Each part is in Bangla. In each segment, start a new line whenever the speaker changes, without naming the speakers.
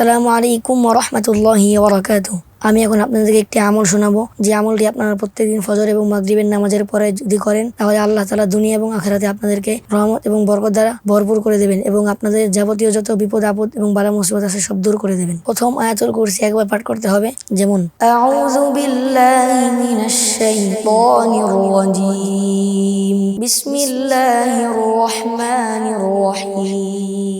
আসসালামু আলাইকুম ওরহমতুল্লাহি ওবরাকাত আমি এখন আপনাদেরকে একটি আমল শোনাবো। যে আমলটি আপনারা প্রত্যেকদিন ফজর এবং মাগরিবের নামাজের পরে যদি করেন, তাহলে আল্লাহ তালা দুনিয়া এবং আখেরাতে আপনাদেরকে রহমত এবং বরকত দ্বারা ভরপুর করে দেবেন এবং আপনাদের যাবতীয় যত বিপদ, আপদ এবং বালা মুসিবত আছে সব দূর করে দেবেন। প্রথম আয়াতুল কুরসি একবার পাঠ করতে হবে। যেমন বিসমিল্লাহির রহমানির রহিম।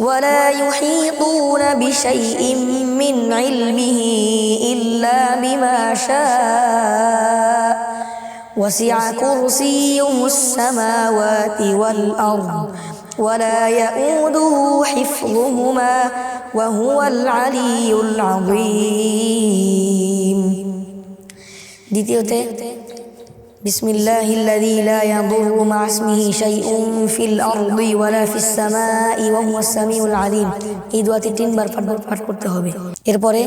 ولا يحيطون بشيء من علمه إلا بما شاء وسع كرسيه السماوات والأرض ولا يؤوده حفظهما وهو العلي العظيم দ্বিতীয়তে بسم الله الذي لا يضر مع اسمه شيء في الأرض ولا في السماء وهو السميع العليم এই দোয়াটি তিনবার পাঠ পাঠ করতে হবে এরপরে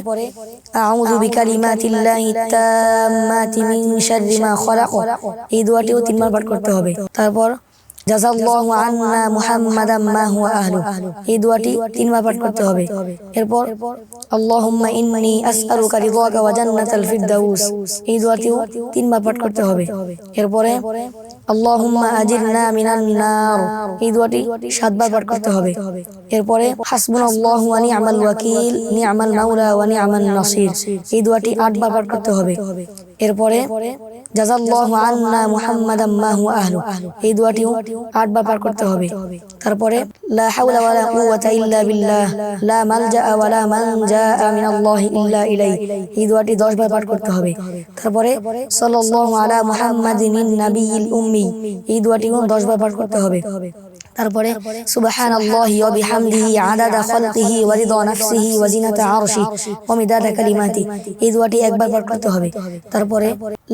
আউযু বিকালিমাতিল্লাহি তাম্মাতি মিন শাররি মা খালাক এই দোয়াটিও তিনবার পাঠ করতে হবে তারপর জাযাল্লাহু আন্না মুহাম্মাদাম মা হুয়া আহলু এই দোয়াটি তিনবার পাঠ করতে হবে। এরপর আল্লাহুম্মা ইন্নী আসআলুকা রিদাকা ওয়া জান্নাতাল ফিরদাউস। এই দোয়াটিও তিনবার পাঠ করতে হবে। এরপরে আল্লাহুম্মা আজিরনা মিনান নার এই দোয়াটি সাতবার পাঠ করতে হবে। এরপরে হাসবুনাল্লাহু ওয়া নি'মাল ওয়াকিল। নি'মাল মাওলা ওয়া নি'মান নাসির। এই দোয়াটি আটবার পাঠ করতে হবে। এরপরে তারপরে মালজা এই দোয়াটি 10 বার পাঠ করতে হবে। তারপরে এই দোয়াটিও 10 বার পাঠ করতে হবে। তারপরে সুবহানাল্লাহি ওয়া বিহামদিহি আদাদা খালকিহি ওয়া রিদা নাফসিহি ওয়া জিনাতা আরশি ওয়া মিদাদা কালিমাতি। এই দোয়াটি একবার পাঠ করতে হবে। তারপরে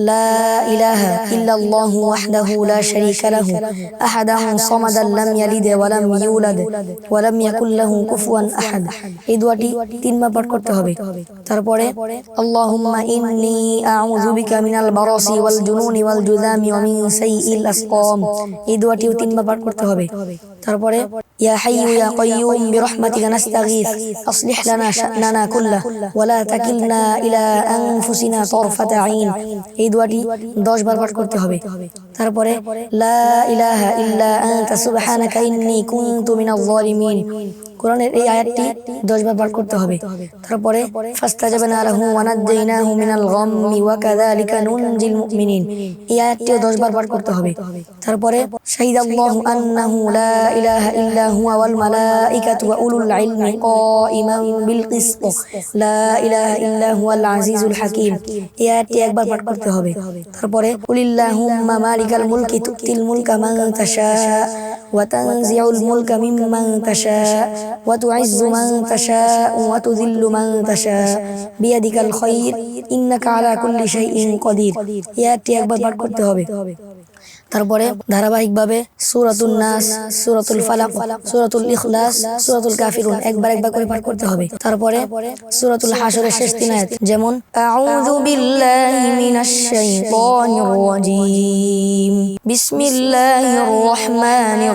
লা ইলাহা ইল্লাল্লাহু ওয়াহদাহু লা শারীকা লাহু। আহাদাহু সামাদান লাম ইয়ালিদ ওয়া লাম ইউলাদ ওয়া লাম ইয়াকুল লাহু কুফুয়ান আহাদ। এই দোয়াটি তিনবার পাঠ করতে হবে। তারপরে আল্লাহুম্মা ইন্নী আউযু বিকা মিনাল বারাসি ওয়াল জুনুনি ওয়াল জুযামি ওয়া মিন সাইয়িল আসকাম। এই দোয়াটিও তিনবার পাঠ করতে হবে। তারপরে, ইয়া হাইয়ু ইয়া কাইয়ুম বিরহমাতিকা নাস্তাগীথ আসলিহ লানা শা'নানা কুল্লাহ ওয়া লা তাকিলনা ইলা আনফুসিনা তারফাতা আইন। এই দোয়াটি 10 বার পাঠ করতে হবে। তারপরে, লা ইলাহা ইল্লা আনতা, সুবহানাকা ইন্নী কুনতু মিনাজ জালিমিন কোরআনের এই আয়াতটি 10 বার পাঠ করতে হবে। তারপরে, ফাস্তাজাবনা লাহু ওয়া নাজ্জাইনাহু মিনাল গাম্মি ওয়া কাযালিকা নুনজিল মুমিনিন। এই আয়াতটিও 10 বার পাঠ করতে হবে। তারপরে, শাহিদাল্লাহু আন্নাহু লা ইলাহা ইল্লা হুয়া ওয়াল মালাইকাতু ওয়া উলুল ইলমি কাইমান বিল কিসত। লা ইলাহা ইল্লা হুয়াল আজিজুল হাকীম। এই আয়াতটি একবার পাঠ করতে হবে। তারপরে কুলিল্লাহুম্মা মালিকাল মুলকি তুতিল মুলকা মান তাশা। ওয়া তানজিউল মুলকা মিম্মান তাশা وتعز من تشاء وتذل من تشاء بيدك الخير إنك على كل شيء قدير ইয়াটি একবার পাঠ করতে হবে তারপরে ধারাবাহিকভাবে সূরাতুন নাস সূরাতুল ফালাক সূরাতুল ইখলাস সূরাতুল কাফিরুন একবার একবার করে পাঠ করতে হবে তারপরে সূরাতুল হাশরের শেষ তিন আয়াত যেমন আউযু বিল্লাহি মিনাশ শাইতানির রাজীম বিসমিল্লাহির রহমানির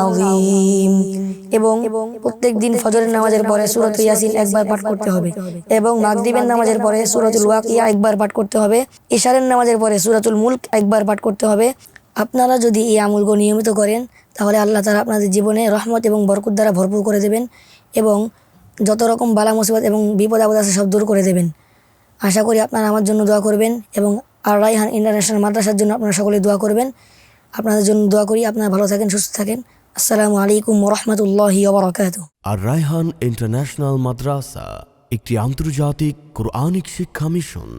আযীম এবং প্রত্যেক দিন ফজরের নামাজের পরে সূরাত ইয়াসিন একবার পাঠ করতে হবে। এবং মাগরিবের নামাজের পরে সূরাতুল ওয়াকিয়া একবার পাঠ করতে হবে। ইশারের নামাজের পরে সূরাতুল মুলক একবার পাঠ করতে হবে। আপনারা যদি এই আমলগুলো নিয়মিত করেন, তাহলে আল্লাহ তাআলা আপনাদের জীবনে রহমত এবং বরকত দ্বারা ভরপুর করে দেবেন এবং যত রকম বালা মুসিবত এবং বিপদ আপদ আছে সব দূর করে দেবেন। আশা করি আপনারা আমার জন্য দোয়া করবেন এবং আর রাইহান ইন্টারন্যাশনাল মাদ্রাসার জন্য আপনারা সকলে দোয়া করবেন। আপনাদের জন্য দোয়া করি, আপনারা ভালো থাকেন, সুস্থ থাকেন। আসসালামু আলাইকুম রহমতুল্লাহি
আর রায়হান ইন্টারন্যাশনাল মাদ্রাসা, একটি আন্তর্জাতিক কোরআনিক শিক্ষা মিশন।